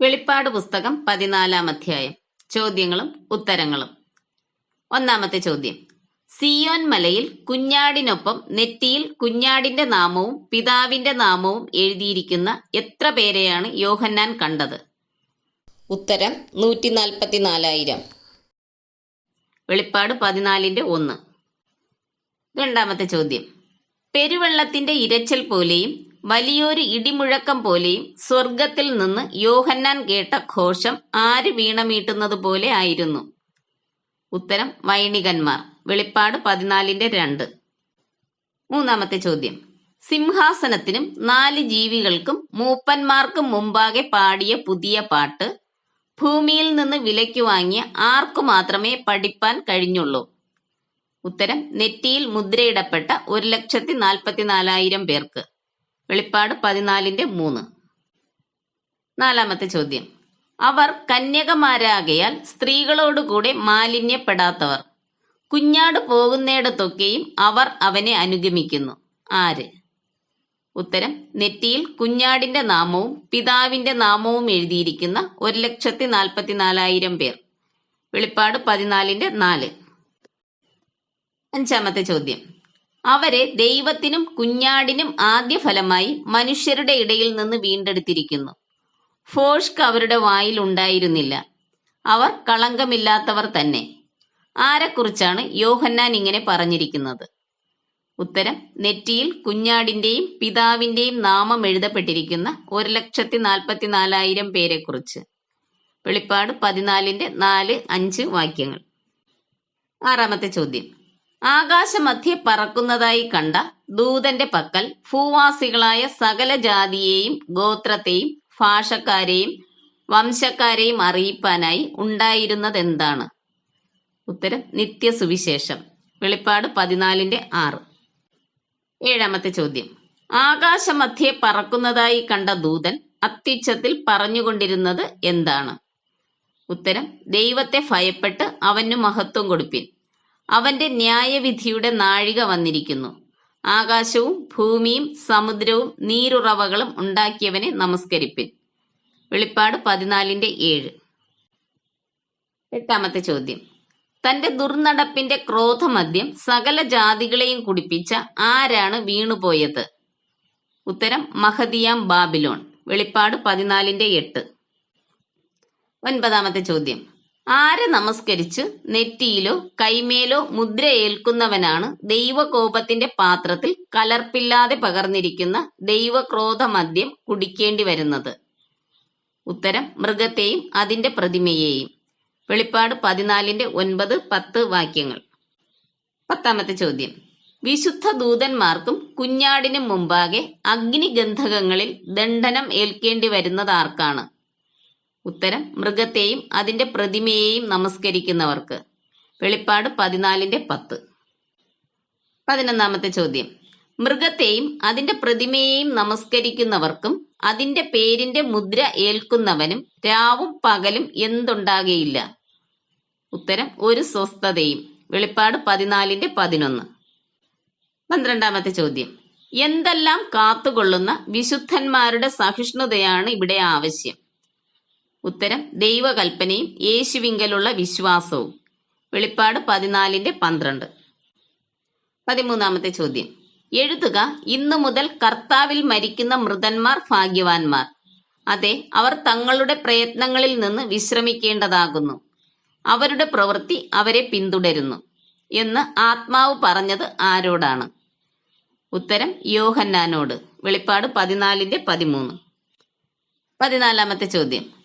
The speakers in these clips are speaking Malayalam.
വെളിപ്പാട് പുസ്തകം പതിനാലാം അധ്യായം. ചോദ്യങ്ങളും ഉത്തരങ്ങളും. ഒന്നാമത്തെ ചോദ്യം. സിയോൻ മലയിൽ കുഞ്ഞാടിനൊപ്പം നെറ്റിയിൽ കുഞ്ഞാടിന്റെ നാമവും പിതാവിന്റെ നാമവും എഴുതിയിരിക്കുന്ന എത്ര പേരെയാണ് യോഹന്നാൻ കണ്ടത്? ഉത്തരം നൂറ്റി നാൽപ്പത്തിനാലായിരം വെളിപ്പാട് പതിനാലിന്റെ ഒന്ന്. രണ്ടാമത്തെ ചോദ്യം. പെരുവെള്ളത്തിന്റെ ഇരച്ചൽ പോലെയും വലിയൊരു ഇടിമുഴക്കം പോലെയും സ്വർഗത്തിൽ നിന്ന് യോഹന്നാൻ കേട്ട ഘോഷം ആര് വീണമീട്ടുന്നത് പോലെ ആയിരുന്നു. ഉത്തരം വൈണികന്മാർ. വെളിപ്പാട് പതിനാലിന്റെ രണ്ട്. മൂന്നാമത്തെ ചോദ്യം. സിംഹാസനത്തിനും നാല് ജീവികൾക്കും മൂപ്പന്മാർക്കും മുമ്പാകെ പാടിയ പുതിയ പാട്ട് ഭൂമിയിൽ നിന്ന് വിലയ്ക്ക് വാങ്ങിയ ആർക്കു മാത്രമേ പഠിപ്പാൻ കഴിഞ്ഞുള്ളൂ. ഉത്തരം നെറ്റിയിൽ മുദ്രയിടപ്പെട്ട ഒരു ലക്ഷത്തി നാൽപ്പത്തിനാലായിരം പേർക്ക്. വെളിപ്പാട് പതിനാലിന്റെ മൂന്ന്. നാലാമത്തെ ചോദ്യം. അവർ കന്യകമാരാകയാൽ സ്ത്രീകളോടുകൂടെ മാലിന്യപ്പെടാത്തവർ. കുഞ്ഞാട് പോകുന്നിടത്തൊക്കെയും അവർ അവനെ അനുഗമിക്കുന്നു. ആര്? ഉത്തരം നെറ്റിയിൽ കുഞ്ഞാടിന്റെ നാമവും പിതാവിന്റെ നാമവും എഴുതിയിരിക്കുന്ന ഒരു ലക്ഷത്തി നാൽപ്പത്തിനാലായിരം പേർ. വെളിപ്പാട് പതിനാലിന്റെ നാല്. അഞ്ചാമത്തെ ചോദ്യം. അവരെ ദൈവത്തിനും കുഞ്ഞാടിനും ആദ്യ ഫലമായി മനുഷ്യരുടെ ഇടയിൽ നിന്ന് വീണ്ടെടുത്തിരിക്കുന്നു. ഫോഷ്ക്ക് അവരുടെ വായിൽ ഉണ്ടായിരുന്നില്ല. അവർ കളങ്കമില്ലാത്തവർ തന്നെ. ആരെക്കുറിച്ചാണ് യോഹന്നാൻ ഇങ്ങനെ പറഞ്ഞിരിക്കുന്നത്? ഉത്തരം നെറ്റിയിൽ കുഞ്ഞാടിന്റെയും പിതാവിന്റെയും നാമം എഴുതപ്പെട്ടിരിക്കുന്ന ഒരു ലക്ഷത്തി നാൽപ്പത്തി നാലായിരം പേരെക്കുറിച്ച്. വെളിപ്പാട് പതിനാലിന്റെ നാല് അഞ്ച് വാക്യങ്ങൾ. ആറാമത്തെ ചോദ്യം. ആകാശമധ്യെ പറക്കുന്നതായി കണ്ട ദൂതന്റെ പക്കൽ ഭൂവാസികളായ സകല ജാതിയെയും ഗോത്രത്തെയും ഭാഷക്കാരെയും വംശക്കാരെയും അറിയിപ്പാനായി ഉണ്ടായിരുന്നതെന്താണ്? ഉത്തരം നിത്യസുവിശേഷം. വെളിപ്പാട് പതിനാലിന്റെ ആറ്. ഏഴാമത്തെ ചോദ്യം. ആകാശമധ്യെ പറക്കുന്നതായി കണ്ട ദൂതൻ അത്യുച്ചത്തിൽ പറഞ്ഞുകൊണ്ടിരുന്നത് എന്താണ്? ഉത്തരം ദൈവത്തെ ഭയപ്പെട്ട് അവനു മഹത്വം കൊടുപ്പിൻ. അവന്റെ ന്യായവിധിയുടെ നാഴിക വന്നിരിക്കുന്നു. ആകാശവും ഭൂമിയും സമുദ്രവും നീരുറവകളും ഉണ്ടാക്കിയവനെ നമസ്കരിപ്പിൻ. വെളിപ്പാട് പതിനാലിന്റെ ഏഴ്. എട്ടാമത്തെ ചോദ്യം. തന്റെ ദുർനടപ്പിന്റെ ക്രോധമദ്യം സകല ജാതികളെയും കുടിപ്പിച്ച ആരാണ് വീണുപോയത്? ഉത്തരം മഹദിയാം ബാബിലോൺ. വെളിപ്പാട് പതിനാലിന്റെ എട്ട്. ഒൻപതാമത്തെ ചോദ്യം. ആരെ നമസ്കരിച്ച് നെറ്റിയിലോ കൈമേലോ മുദ്ര ഏൽക്കുന്നവനാണ് ദൈവകോപത്തിന്റെ പാത്രത്തിൽ കലർപ്പില്ലാതെ പകർന്നിരിക്കുന്ന ദൈവക്രോധമദ്യം കുടിക്കേണ്ടി വരുന്നത്. ഉത്തരം മൃഗത്തെയും അതിന്റെ പ്രതിമയെയും. വെളിപ്പാട് പതിനാലിന്റെ ഒൻപത് പത്ത് വാക്യങ്ങൾ. പത്താമത്തെ ചോദ്യം. വിശുദ്ധ ദൂതന്മാർക്കും കുഞ്ഞാടിനും മുമ്പാകെ അഗ്നിഗന്ധകങ്ങളിൽ ദണ്ഡനം ഏൽക്കേണ്ടി വരുന്നത് ആർക്കാണ് ഉത്തരം മൃഗത്തെയും അതിന്റെ പ്രതിമയെയും നമസ്കരിക്കുന്നവർക്ക്. വെളിപ്പാട് പതിനാലിന്റെ പത്ത്. പതിനൊന്നാമത്തെ ചോദ്യം. മൃഗത്തെയും അതിന്റെ പ്രതിമയെയും നമസ്കരിക്കുന്നവർക്കും അതിന്റെ പേരിന്റെ മുദ്ര ഏൽക്കുന്നവനും രാവും പകലും എന്തുണ്ടാകയില്ല? ഉത്തരം ഒരു സ്വസ്ഥതയും. വെളിപ്പാട് പതിനാലിന്റെ പതിനൊന്ന്. പന്ത്രണ്ടാമത്തെ ചോദ്യം. എന്തെല്ലാം കാത്തുകൊള്ളുന്ന വിശുദ്ധന്മാരുടെ സഹിഷ്ണുതയാണ് ഇവിടെ ആവശ്യം? ഉത്തരം ദൈവകൽപ്പനയും യേശുവിങ്കലുള്ള വിശ്വാസവും. വെളിപ്പാട് പതിനാലിന്റെ പന്ത്രണ്ട്. പതിമൂന്നാമത്തെ ചോദ്യം. എഴുതുക ഇന്നു മുതൽ കർത്താവിൽ മരിക്കുന്ന മൃതന്മാർ ഭാഗ്യവാന്മാർ. അതെ അവർ തങ്ങളുടെ പ്രയത്നങ്ങളിൽ നിന്ന് വിശ്രമിക്കേണ്ടതാകുന്നു. അവരുടെ പ്രവൃത്തി അവരെ പിന്തുടരുന്നു എന്ന് ആത്മാവ് പറഞ്ഞത് ആരോടാണ്? ഉത്തരം യോഹന്നാനോട്. വെളിപ്പാട് പതിനാലിന്റെ പതിമൂന്ന്. പതിനാലാമത്തെ ചോദ്യം.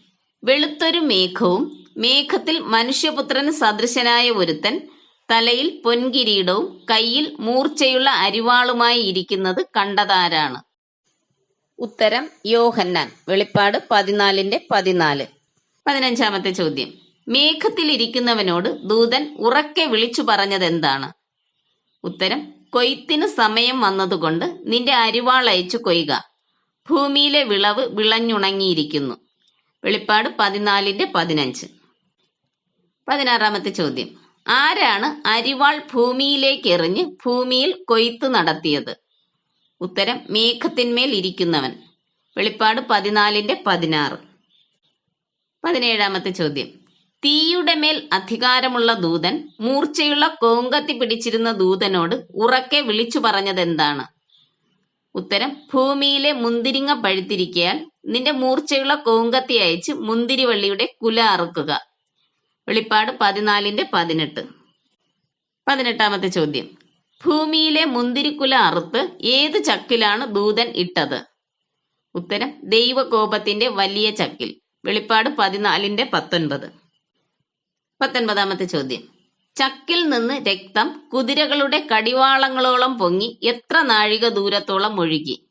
വെളുത്തൊരു മേഘവും മേഘത്തിൽ മനുഷ്യപുത്രന് സദൃശനായ ഒരുത്തൻ തലയിൽ പൊൻകിരീടവും കയ്യിൽ മൂർച്ചയുള്ള അരിവാളുമായി ഇരിക്കുന്നത് കണ്ടതാരാണ്? ഉത്തരം യോഹന്നാൻ. വെളിപ്പാട് പതിനാലിന്റെ പതിനാല്. പതിനഞ്ചാമത്തെ ചോദ്യം. മേഘത്തിൽ ഇരിക്കുന്നവനോട് ദൂതൻ ഉറക്കെ വിളിച്ചു പറഞ്ഞത് എന്താണ് ഉത്തരം കൊയ്ത്തിന് സമയം വന്നതുകൊണ്ട് നിന്റെ അരിവാൾ അയച്ചു കൊയ്യുക ഭൂമിയിലെ വിളവ് വിളഞ്ഞുണങ്ങിയിരിക്കുന്നു. വെളിപ്പാട് പതിനാലിന്റെ പതിനഞ്ച്. പതിനാറാമത്തെ ചോദ്യം. ആരാണ് അരിവാൾ ഭൂമിയിലേക്ക് എറിഞ്ഞ് ഭൂമിയിൽ കൊയ്ത്ത് നടത്തിയത്? ഉത്തരം മേഘത്തിന്മേൽ ഇരിക്കുന്നവൻ. വെളിപ്പാട് പതിനാലിന്റെ പതിനാറ്. പതിനേഴാമത്തെ ചോദ്യം. തീയുടെ മേൽ അധികാരമുള്ള ദൂതൻ മൂർച്ചയുള്ള കോങ്കത്തി പിടിച്ചിരുന്ന ദൂതനോട് ഉറക്കെ വിളിച്ചു പറഞ്ഞതെന്താണ്? ഉത്തരം ഭൂമിയിലെ മുന്തിരിങ്ങ പഴുത്തിരിക്കയാൽ നിന്റെ മൂർച്ചയുള്ള കോങ്കത്തി അയച്ച് മുന്തിരിവള്ളിയുടെ കുല അറുക്കുക. വെളിപ്പാട് പതിനാലിന്റെ പതിനെട്ട്. പതിനെട്ടാമത്തെ ചോദ്യം. ഭൂമിയിലെ മുന്തിരിക്കുല അറുത്ത് ഏത് ചക്കിലാണ് ദൂതൻ ഇട്ടത്? ഉത്തരം ദൈവകോപത്തിന്റെ വലിയ ചക്കിൽ. വെളിപ്പാട് പതിനാലിന്റെ പത്തൊൻപത്. പത്തൊൻപതാമത്തെ ചോദ്യം. ചക്കിൽ നിന്ന് രക്തം കുതിരകളുടെ കടിവാളങ്ങളോളം പൊങ്ങി എത്ര നാഴിക ദൂരത്തോളം ഒഴുകി?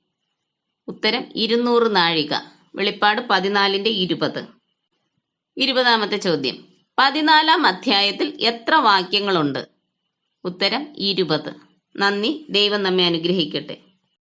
ഉത്തരം ഇരുന്നൂറ് നാഴിക. വെളിപ്പാട് പതിനാലിന്റെ ഇരുപത്. ഇരുപതാമത്തെ ചോദ്യം. പതിനാലാം അധ്യായത്തിൽ എത്ര വാക്യങ്ങളുണ്ട്? ഉത്തരം ഇരുപത്. നന്ദി. ദൈവം നമ്മെ അനുഗ്രഹിക്കട്ടെ.